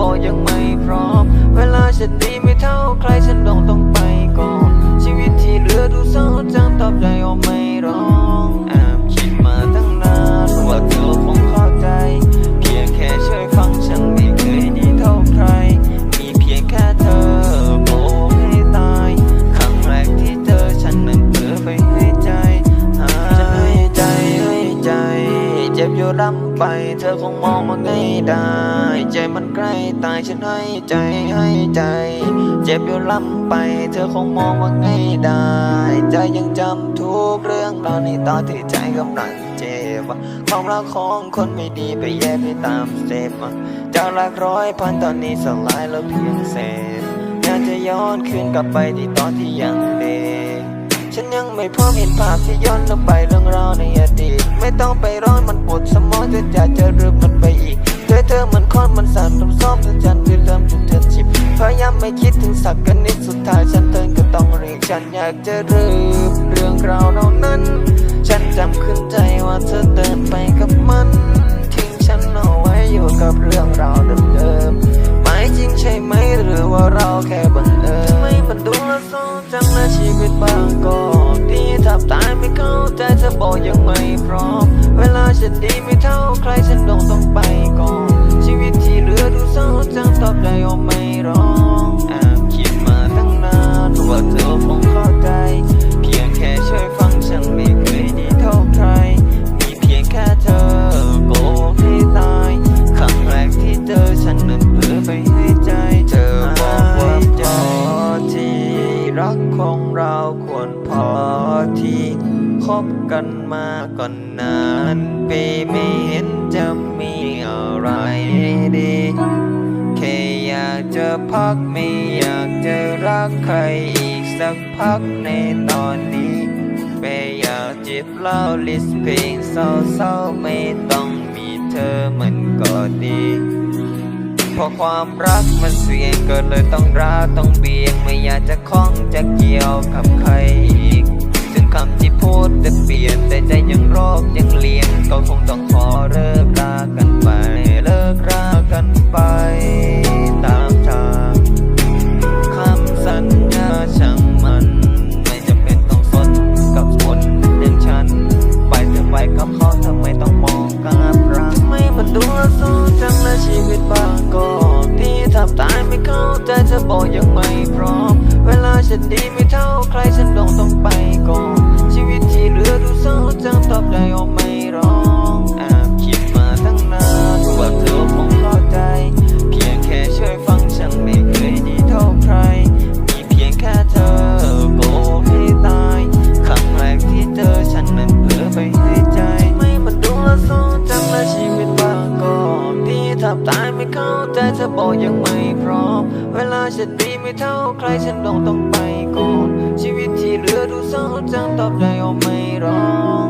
บอกยังไม่พร้อม เวลาฉันดีไม่เท่าใครฉันต้องต้องไปก่อน ชีวิตที่เหลือดูเศร้าจังตอบใจเอาไม่ร้อ ไป เธอคงมองมาง่ายได้ ใจมันใกล้ตายฉันให้ใจให้ใจ เจ็บอยู่ลำไป เธอคงมองว่าง่ได้ ใจยังจำทุกเรื่องราวในตอนที่ใจกำลังเจ็บความรักของคนไม่ดีไปแย่ไปตามสเต็ปอะเจ้ารักร้อยพันตอนนี้สลายแล้วเพียงเศษอยากจะย้อนคืนกลับไปที่ตอนที่ยังเด็ก ฉันยังไม่พร้อมเห็นภาพที่ย้อนลงไปเรื่องราวในอดีตไม่ต้องไปร้อนมันปวดสมองจะอยากจะรืมมันไปอีกเธอเธอมันคอนมันสั่นรำซ้อมจนฉันเริ่มจนเธอชิบพยายามไม่คิดถึงสักกันนิดสุดท้ายฉันเตือก็ต้องเรียกฉันอยากจะรืมเรื่องราวเหล่านั้น ฉันจำขึ้นใจว่าเธอเดินไปกับมัน ทิ้งฉันเอาไว้อยู่กับเรื่องราวเดิมๆไม่จริงใช่ไหมหรือว่าเราแค่บังเอิญทำไมมันดูและเศร้ ไม่เข้าใจเธอบอกยังไม่พร้อม เวลาฉันดี ของเราควรพอที่คบกันมาก่อนนานปีไม่เห็นจะมีอะไรดีแค่อยากจะพักไม่อยากจะรักใครอีกสักพักในตอนนี้ไม่อยากจิบเหล้าลิสเพลงเศร้าๆไม่ต้องมีเธอมันก็ดี ราะความรักมันเสี่ยงก็เลยต้องรักต้องเบี่ยง ไม่อยากจะคล้องจะเกี่ยวกับใครอีก ถึงคำที่พูดจะเปลี่ยนแต่ใจยังรอบยังเลียงก็คงต้องขอเลิกรากัน ลับตายไม่เข้าใจเธอบอกยังไม่พร้อม เวลาฉันดีไม่เท่าใครฉันต้องต้องไปก่อนชีวิตที่เหลือดูเศร้าจังตอบได้เอาไม่ร้อง